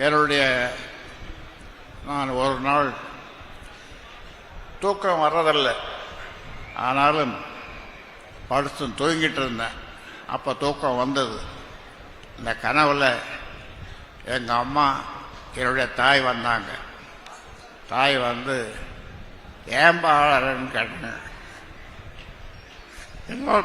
என்னுடைய நான் ஒரு நாள் தூக்கம் வர்றதில்லை. ஆனாலும் படுத்து தூங்கிட்டு இருந்தேன். அப்போ தூக்கம் வந்தது. இந்த கனவில் எங்கள் அம்மா என்னுடைய தாய் வந்தாங்க. தாய் வந்து ஏன்பா கேட்டேன். இன்னொரு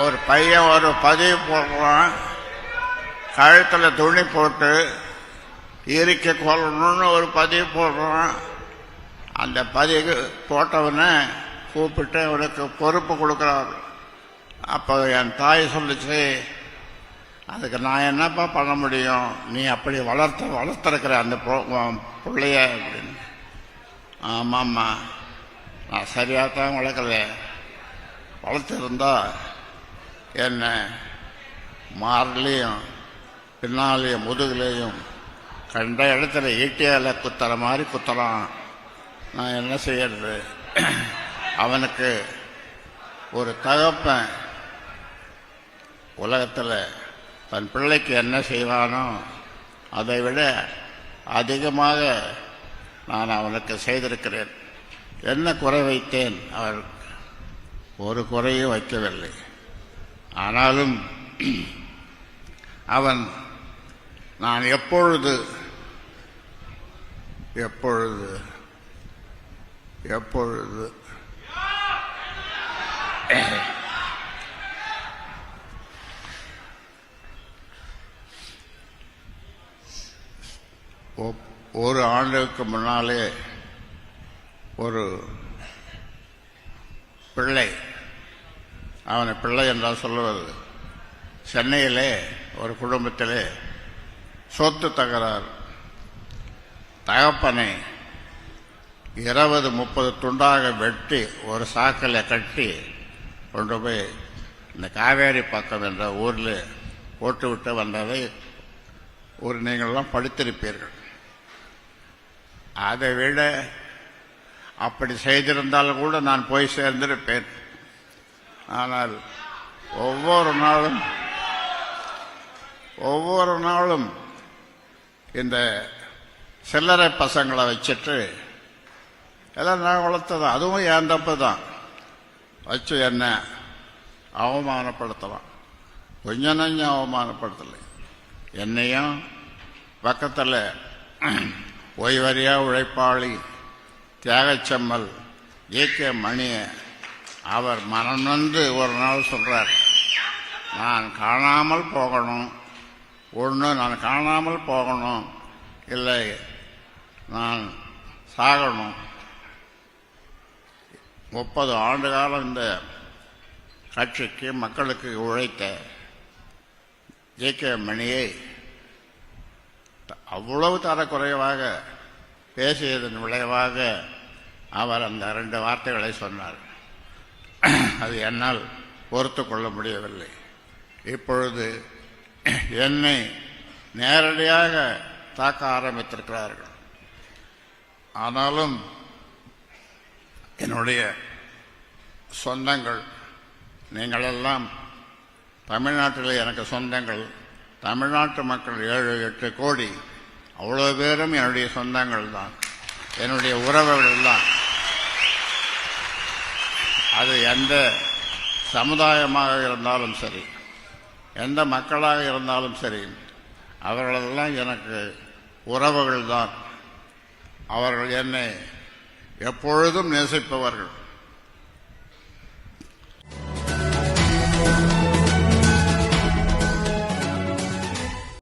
ஒரு பையன் ஒரு பதிவு போடுறான். கழுத்தில் துணி போட்டு இறுக்கி கொள்ளணும்னு ஒரு பதிவு போடுறான். அந்த பதிவு போட்டவனை கூப்பிட்டு அவனுக்கு பொறுப்பு கொடுக்குறாரு. அப்போ என் தாய் சொல்லிச்சு அதுக்கு நான் என்னப்பா பண்ண முடியும்? நீ அப்படி வளர்த்து வளர்த்துருக்கிற அந்த பிள்ளைய அப்படின்னு. ஆமாம்மா நான் சரியாக தான் வளர்க்கல. வளர்த்துருந்தா என்ன மார்லேயும் பின்னாலேயும் முதுகுலேயும் கண்ட இடத்துல ஈட்டியால் குத்துற மாதிரி குத்துறான் நான் என்ன செய்யறது? அவனுக்கு ஒரு தகப்பன் உலகத்தில் தன் பிள்ளைக்கு என்ன செய்வானோ அதை விட அதிகமாக நான் அவனுக்கு செய்திருக்கிறேன். என்ன குறை வைத்தேன்? அவர் ஒரு குறையும் வைக்கவில்லை. ஆனாலும் அவன் நான் எப்பொழுது எப்பொழுது எப்பொழுது ஒரு ஆண்டுக்கு முன்னாலே ஒரு பிள்ளை அவனை பிள்ளை என்றால் சொல்லுவது. சென்னையிலே ஒரு குடும்பத்திலே சொத்து தகராறு. தகப்பனை இருபது முப்பது துண்டாக வெட்டி ஒரு சாக்கில் கட்டி கொண்டு போய் இந்த காவேரி பக்கம் என்ற ஊரில் போட்டுவிட்டு வந்ததை ஒரு நீங்களெல்லாம் படித்திருப்பீர்கள். அதை விட அப்படி செய்திருந்தால் கூட நான் போய் சேர்ந்திருப்பேன். ஆனால் ஒவ்வொரு நாளும் ஒவ்வொரு நாளும் இந்த சில்லறை பசங்களை வச்சுட்டு எல்லாம் நான் வளர்த்தது. அதுவும் என் தப்பு தான். வச்சு என்ன அவமானப்படுத்தலாம். கொஞ்சம் நஞ்சம் அவமானப்படுத்தலை. என்னையும் பக்கத்தில் ஓய்வறியா உழைப்பாளி தியாகச்சம்மல் ஏகே மணியை அவர் மனம் நொந்து ஒரு நாள் சொல்கிறார் நான் காணாமல் போகணும். ஒன்று நான் காணாமல் போகணும். இல்லை நான் சாகணும். முப்பது ஆண்டு காலம் இந்த கட்சிக்கு மக்களுக்கு உழைத்த ஜே மணியை அவ்வளவு தரக்குறைவாக பேசியதன் விளைவாக அவர் அந்த ரெண்டு வார்த்தைகளை சொன்னார். அது என்னால் பொறுத்து கொள்ள முடியவில்லை. இப்பொழுது என்னை நேரடியாக தாக்க ஆரம்பித்திருக்கிறார்கள். ஆனாலும் என்னுடைய சொந்தங்கள் நீங்களெல்லாம் தமிழ்நாட்டில் எனக்கு சொந்தங்கள் தமிழ்நாட்டு மக்கள் ஏழு எட்டு கோடி அவ்வளோ பேரும் என்னுடைய சொந்தங்கள் தான் என்னுடைய உறவுகள் தான் அது எந்த சமுதாயமாக இருந்தாலும் சரி எந்த மக்களாக இருந்தாலும் சரி அவர்களெல்லாம் எனக்கு உறவுகள் தான் அவர்கள் என்னை எப்பொழுதும் நேசிப்பவர்கள்.